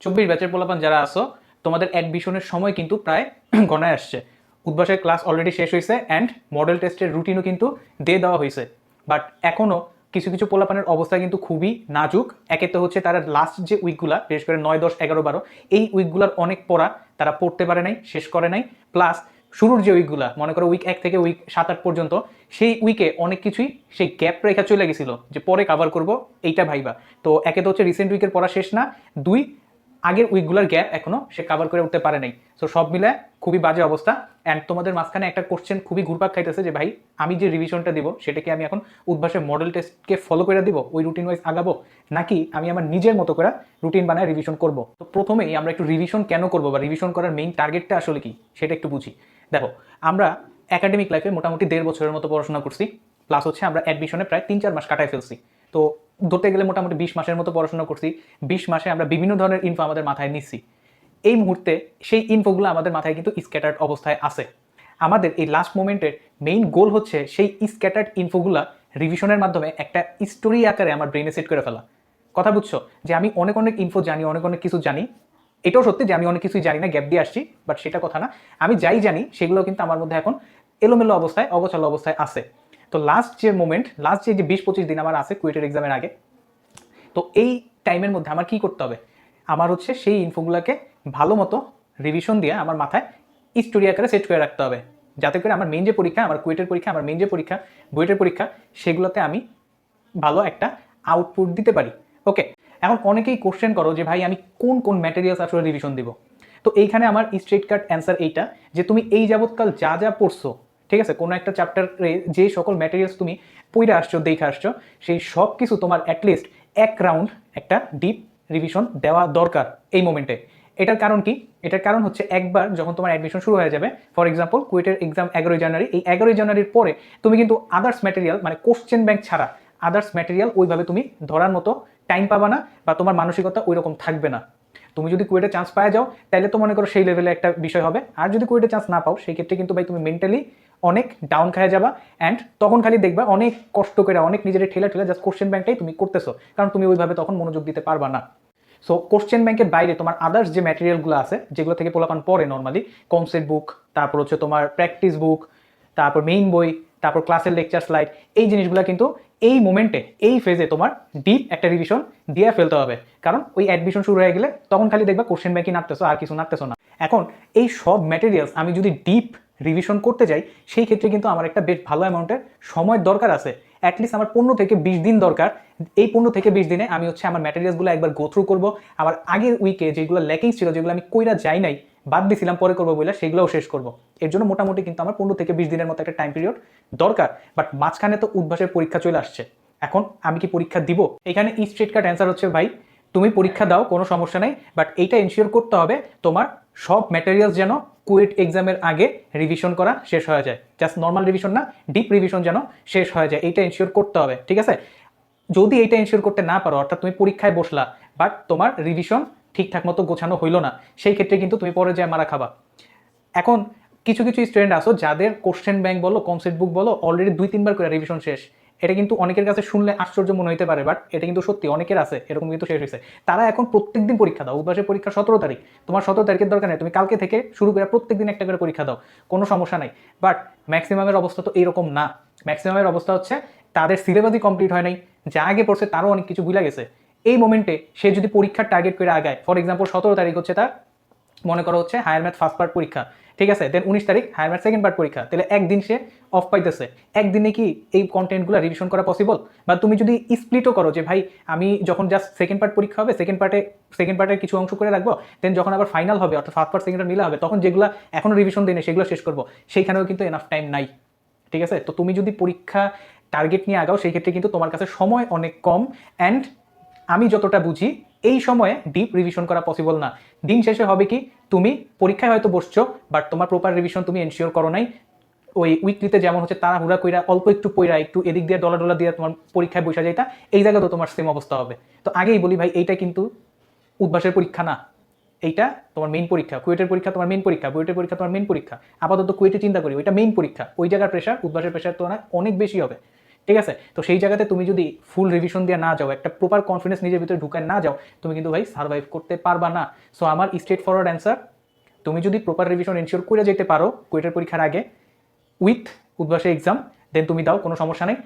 চব্বিশ ব্যাচের পোলাপান যারা আসো তোমাদের অ্যাডমিশনের সময় কিন্তু প্রায় গণায় আসছে। উদ্বাসের ক্লাস অলরেডি শেষ হয়েছে অ্যান্ড মডেল টেস্টের রুটিনও কিন্তু দিয়ে দেওয়া হয়েছে বাট এখনও কিছু কিছু পোলাপানের অবস্থা কিন্তু খুবই নাজুক। একে তো হচ্ছে তারা লাস্ট যে উইকগুলা বিশেষ করে নয়, দশ, এগারো, বারো, এই উইকগুলার অনেক পড়া তারা পড়তে পারে নাই, শেষ করে নাই। প্লাস শুরুর যে উইকগুলা মনে করো উইক এক থেকে উইক সাত, আট পর্যন্ত, সেই উইকে অনেক কিছুই সেই গ্যাপ রেখা চলে গেছিল যে পরে কাভার করব, এইটা ভাইবা। তো একে তো হচ্ছে রিসেন্ট উইকের পড়া শেষ না। দুই আগের উইকগুলোর গ্যাপ এখনও সে কাভার করে উঠতে পারে নাই। সো সব মিলে খুবই বাজে অবস্থা। অ্যান্ড তোমাদের মাঝখানে একটা কোশ্চেন খুবই ঘুরপাক খাইতেছে যে, ভাই, আমি যে রিভিশনটা দিব সেটা কি আমি এখন উদ্ভাসের মডেল টেস্টকে ফলো করে দিব? ওই রুটিন ওয়াইজ আগাবো? নাকি আমি আমার নিজের মতো করে রুটিন বানায় রিভিশন করব? তো প্রথমেই আমরা একটু রিভিশন কেন করব বা রিভিশন করার মেইন টার্গেটটা আসলে কি, সেটা একটু বুঝি। দেখো, আমরা একাডেমিক লাইফে মোটামুটি দেড় বছরের মতো পড়াশোনা করছি। প্লাস হচ্ছে আমরা অ্যাডমিশনে প্রায় তিন চার মাস কাটায় ফেলছি। তো ধরতে গেলে মোটামুটি বিশ মাসের মতো পড়াশোনা করছি। বিশ মাসে আমরা বিভিন্ন ধরনের ইনফো আমাদের মাথায় নিচ্ছি। এই মুহূর্তে সেই ইনফোগুলো আমাদের মাথায় কিন্তু স্ক্যাটার্ড অবস্থায় আছে। আমাদের এই লাস্ট মোমেন্টের মেইন গোল হচ্ছে সেই স্ক্যাটার্ড ইনফোগুলা রিভিশনের মাধ্যমে একটা স্টোরি আকারে আমার ব্রেনে সেট করে ফেলা। কথা বুঝছ? যে আমি অনেক অনেক ইনফো জানি, অনেক অনেক কিছু জানি। এটাও সত্যি যে আমি অনেক কিছুই জানি না গ্যাপ দিয়ে আসছি বাট সেটা কথা না। আমি যাই জানি সেগুলো কিন্তু আমার মধ্যে এখন এলোমেলো অবস্থায়, অগোছালো অবস্থায় আছে। তো লাস্ট যে মোমেন্ট লাস্ট যে বিশ পঁচিশ দিন আমার আছে কুয়েটের এক্সামের আগে, তো এই টাইমের মধ্যে আমার কি করতে হবে? আমার হচ্ছে সেই ইনফোগুলোকে ভালো মতো রিভিশন দিয়ে আমার মাথায় স্টোরি আকারে সেট করে রাখতে হবে। যাতে করে আমার মেন যে পরীক্ষা, আমার কুয়েটের পরীক্ষা, আমার মেন যে পরীক্ষা বুয়েটের পরীক্ষা, সেগুলোতে আমি ভালো একটা আউটপুট দিতে পারি। ওকে এখন অনেকেই কোশ্চেন করো যে, ভাই, আমি কোন কোন ম্যাটেরিয়ালস আসলে রিভিশন দিব? তো এইখানে আমার স্ট্রেট কাট অ্যান্সার এইটা যে, তুমি এই যাবৎকাল যা যা পড়ছো ঠিক আছে? কোনো একটা চ্যাপ্টারে যে সকল ম্যাটেরিয়ালস তুমি পড়ে আসছো, দেখে আসছো, সেই সব কিছু তোমার অ্যাটলিস্ট এক রাউন্ড একটা ডিপ রিভিশন দেওয়া দরকার এই মোমেন্টে এটার কারণ কি? এটার কারণ হচ্ছে একবার যখন তোমার অ্যাডমিশন শুরু হয়ে যাবে ফর এক্সাম্পল কুয়েটের এক্সাম এগারোই জানুয়ারি, এই এগারোই জানুয়ারির পরে তুমি কিন্তু আদার্স ম্যাটেরিয়াল মানে কোশ্চেন ব্যাংক ছাড়া আদার্স ম্যাটেরিয়াল ওইভাবে তুমি ধরার মতো টাইম পাবা না বা তোমার মানসিকতা ওই রকম থাকবে না। তুমি যদি কুয়েটে চান্স পাওয়া যাও তাহলে তো মনে করো সেই লেভেলে একটা বিষয় হবে। আর যদি কুয়েটে চান্স না পাও, সেই ক্ষেত্রে কিন্তু ভাই তুমি মেন্টালি অনেক ডাউন খায় যাবা অ্যান্ড তখন খালি দেখবা অনেক কষ্ট করে, অনেক নিজের ঠেলা ঠেলা জাস্ট কোশ্চেন ব্যাংকটাই তুমি করতেছো। কারণ তুমি ওইভাবে তখন মনোযোগ দিতে পারবা না। সো কোশ্চেন ব্যাংকের বাইরে তোমার আদার্স যে ম্যাটেরিয়ালগুলো আছে, যেগুলো থেকে পোলাপান পড়ে নর্মালি কনসেপ্ট বুক তারপর হচ্ছে তোমার প্র্যাকটিস বুক তারপর মেইন বই, তারপর ক্লাসের লেকচার স্লাইড এই জিনিসগুলো কিন্তু এই মোমেন্টে এই ফেজে তোমার ডিপ একটা রিভিশন দিয়ে ফেলতে হবে। কারণ ওই অ্যাডমিশন শুরু হয়ে গেলে তখন খালি দেখবা কোশ্চেন ব্যাংকই নাড়তেছো আর কিছু নাড়তেছো না। এখন এই সব ম্যাটেরিয়ালস আমি যদি ডিপ রিভিশন করতে যাই, সেই ক্ষেত্রে কিন্তু আমার একটা বেশ ভালো অ্যামাউন্টের সময়ের দরকার আছে। অ্যাটলিস্ট আমার পনেরো থেকে বিশ দিন দরকার। এই পনেরো থেকে বিশ দিনে আমি হচ্ছে আমার ম্যাটেরিয়ালসগুলো একবার গো থ্রু করব। আমার আগের উইকে যেগুলো ল্যাকিংস ছিল, যেগুলো আমি কইরা যাই নাই, বাদ দিয়েছিলাম পরে করব বলে সেগুলোও শেষ করব। এর জন্য মোটামুটি কিন্তু আমার পনেরো থেকে বিশ দিনের মতো একটা টাইম পিরিয়ড দরকার। বাট মাঝখানে তো উদ্ভাসের পরীক্ষা চলে আসছে। এখন আমি কি পরীক্ষা দিব? এখানে স্ট্রেট কার্ড অ্যান্সার হচ্ছে, ভাই তুমি পরীক্ষা দাও, কোনো সমস্যা নেই বাট এইটা এনশিওর করতে হবে তোমার সব ম্যাটেরিয়ালস যেন কুয়েট এক্সামের আগে রিভিশন করা শেষ হয়ে যায়। জাস্ট নর্মাল রিভিশন না ডিপ রিভিশন যেন শেষ হয়ে যায়, এইটা এনশিওর করতে হবে, ঠিক আছে? যদি এইটা এনশিওর করতে না পারো, অর্থাৎ তুমি পরীক্ষায় বসলা বাট তোমার রিভিশন ঠিকঠাক মতো গোছানো হইল না, সেই ক্ষেত্রে কিন্তু তুমি পরে যায় মারা খাবা। এখন কিছু কিছু স্টুডেন্ট আসো, যাদের কোশ্চেন ব্যাংক বলো কনসেপ্ট বুক বলো অলরেডি দুই, তিনবার করে রিভিশন শেষ। এটা কিন্তু অনেকের কাছে শুনলে আশ্চর্য মনে হতে পারে বাট এটা কিন্তু সত্যি, অনেকের আছে, এরকম কিন্তু শেষ হয়েছে তারা এখন প্রত্যেক দিন পরীক্ষা দাও, উদ্ভাসের পরীক্ষা সতেরো তারিখ। তোমার সতেরো তারিখের দরকার নেই, তুমি কালকে থেকে শুরু করে প্রত্যেক দিন একটা করে পরীক্ষা দাও, কোনো সমস্যা নাই। বাট ম্যাক্সিমামের অবস্থা তো এইরকম না। ম্যাক্সিমামের অবস্থা হচ্ছে, তাদের সিলেবাসই কমপ্লিট হয় নাই, যা আগে পড়ছে তারও অনেক কিছু ভুলে গেছে। এই মোমেন্টে সে যদি পরীক্ষার টার্গেট করে আগায় ফর এক্সাম্পল সতেরো তারিখ হচ্ছে তার মনে করো হচ্ছে হায়ার ম্যাথ ফার্স্ট পার্ট পরীক্ষা, ঠিক আছে? দেন উনিশ তারিখ হায়ার ম্যাথ সেকেন্ড পার্ট পরীক্ষা, তাহলে একদিন সে অফ পাইতেছে। একদিনে কি এই কন্টেন্টগুলো রিভিশন করা পসিবল বা তুমি যদি স্প্লিটও করো যে ভাই, আমি যখন জাস্ট সেকেন্ড পার্ট পরীক্ষা হবে সেকেন্ড পার্টে সেকেন্ড পার্টের কিছু অংশ করে রাখব দেন যখন আবার ফাইনাল হবে, অর্থাৎ ফার্স্ট পার্ট সেকেন্ড মিলা হবে, তখন যেগুলো এখনও রিভিশন দিনে সেগুলো শেষ করব। সেইখানেও কিন্তু এনাফ টাইম নাই, ঠিক আছে? তো তুমি যদি পরীক্ষা টার্গেট নিয়ে আগাও, সেই ক্ষেত্রে কিন্তু তোমার কাছে সময় অনেক কম অ্যান্ড আমি যতটা বুঝি এই সময়ে ডিপ রিভিশন করা পসিবল না। দিন শেষে হবে কি, তুমি পরীক্ষায় হয়তো বসছো বাট তোমার প্রপার রিভিশন তুমি এনশিওর করো নাই। ওই উইকলিতে যেমন হচ্ছে তারা হুড়া কইরা অল্প একটু পইরা, একটু এদিক দিয়ে ডলা ডলা দিয়ে তোমার পরীক্ষায় বসা যাইতা, এই জায়গা তো তোমার সেম অবস্থা হবে। তো আগেই বলি ভাই, এইটা কিন্তু উদ্ভাসের পরীক্ষা না। এইটা তোমার মেইন পরীক্ষা। কুয়েটের পরীক্ষা তোমার মেইন পরীক্ষা বুয়েটের পরীক্ষা তোমার মেইন পরীক্ষা। আপাতত কুয়েটে চিন্তা করি, ওইটা মেইন পরীক্ষা। ওই জায়গার প্রেশার উদ্ভাসের প্রেশার তুলনায় অনেক বেশি হবে। ঠিক আছে? তো সেই জায়গাতে তুমি যদি ফুল রিভিশন দিয়ে না যাও, একটা প্রপার কনফিডেন্স নিজের ভিতরে ঢুকায় না যাও, তুমি কিন্তু ভাই সার্ভাইভ করতে পারবা না। সো আমার স্ট্রেট ফরওয়ার্ড অ্যান্সার তুমি যদি প্রপার রিভিশন এনশিওর করে যেতে পারো কুয়েটের পরীক্ষার আগে উইথ উদ্ভাসে এক্সাম দেন তুমি দাও, কোনো সমস্যা নেই।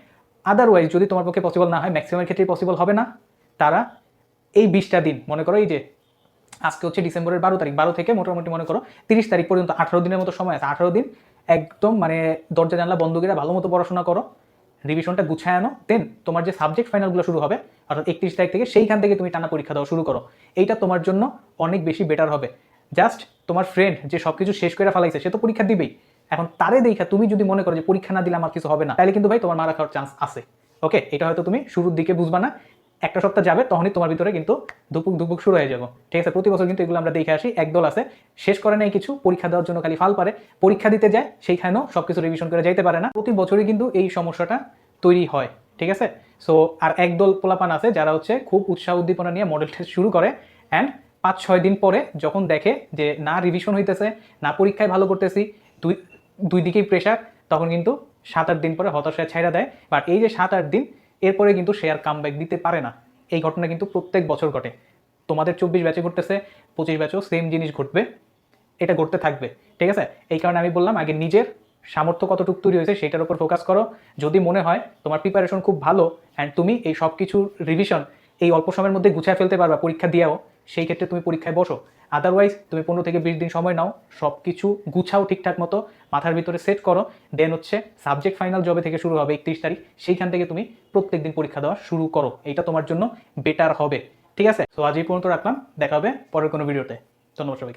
আদারওয়াইজ যদি তোমার পক্ষে পসিবল না হয় ম্যাক্সিমামের ক্ষেত্রে পসিবল হবে না। তারা এই বিশটা দিন, মনে করো এই যে, আজকে হচ্ছে ডিসেম্বরের বারো তারিখ, বারো থেকে মোটামুটি মনে করো তিরিশ তারিখ পর্যন্ত আঠারো দিনের মতো সময় আছে। আঠারো দিন, একদম মানে দরজা জানলা বন্ধ করে ভালো মতো পড়াশোনা করো। রিভিশনটা গুছায় আনো দেন তোমার যে সাবজেক্ট ফাইনালগুলো শুরু হবে, অর্থাৎ একত্রিশ তারিখ থেকে সেইখান থেকে তুমি টানা পরীক্ষা দেওয়া শুরু করো। এইটা তোমার জন্য অনেক বেশি বেটার হবে। জাস্ট তোমার ফ্রেন্ড যে সব কিছু শেষ করে ফেলাইছে, সে তো পরীক্ষা দিবেই। এখন তারে দেখা তুমি যদি মনে করো যে পরীক্ষা না দিলে আমার কিছু হবে না, তাহলে কিন্তু ভাই তোমার মারা খাওয়ার চান্স আছে। ওকে এটা হয়তো তুমি শুরুর দিকে বুঝবা না। একটা সপ্তাহ যাবে, তখনই তোমার ভিতরে কিন্তু দুপুক দুপুক শুরু হয়ে যাব। ঠিক আছে, প্রতি বছর কিন্তু এগুলো আমরা দেখে আসি। একদল আছে, শেষ করে নেই কিছু, পরীক্ষা দেওয়ার জন্য খালি ফাল পারে। পরীক্ষা দিতে যায়, সেইখানেও সব কিছু রিভিশন করে যাইতে পারে না। প্রতি বছরই কিন্তু এই সমস্যাটা তৈরি হয়, ঠিক আছে? সো আর একদল পোলাপান আছে, যারা হচ্ছে খুব উৎসাহ উদ্দীপনা নিয়ে মডেল টেস্ট শুরু করে অ্যান্ড পাঁচ ছয় দিন পরে যখন দেখে যে না রিভিশন হইতেছে, না পরীক্ষায় ভালো করতেছি, দুই দুই দিকেই প্রেশার তখন কিন্তু সাত আট দিন পরে হতাশায় ছাইড়া দেয়। বাট এই যে সাত আট দিন এরপরে কিন্তু শেয়ার আর কাম দিতে পারে না। এই ঘটনা কিন্তু প্রত্যেক বছর ঘটে। তোমাদের চব্বিশ ব্যাচে ঘটতেছে, পঁচিশ ব্যাচও সেম জিনিস ঘটবে। এটা ঘটতে থাকবে, ঠিক আছে? এই কারণে আমি বললাম, আগে নিজের সামর্থ্য কতটুকু তৈরি হয়েছে সেটার উপর ফোকাস করো। যদি মনে হয় তোমার প্রিপারেশন খুব ভালো অ্যান্ড তুমি এই সব কিছুর রিভিশন এই অল্প সময়ের মধ্যে গুছায় ফেলতে পারবা, পরীক্ষা দিয়েও সেই ক্ষেত্রে তুমি পরীক্ষায় বসো। আদারওয়াইজ তুমি পনেরো থেকে বিশ দিন সময় নাও সব কিছু গুছাও ঠিকঠাক মতো, মাথার ভিতরে সেট করো। দেন হচ্ছে সাবজেক্ট ফাইনাল জবে থেকে শুরু হবে একত্রিশ তারিখ। সেইখান থেকে তুমি প্রত্যেক দিন পরীক্ষা দেওয়া শুরু করো। এটা তোমার জন্য বেটার হবে। ঠিক আছে? তো আজ এই পর্যন্ত রাখলাম। দেখা হবে পরের কোনো ভিডিওতে ধন্যবাদ সবাইকে।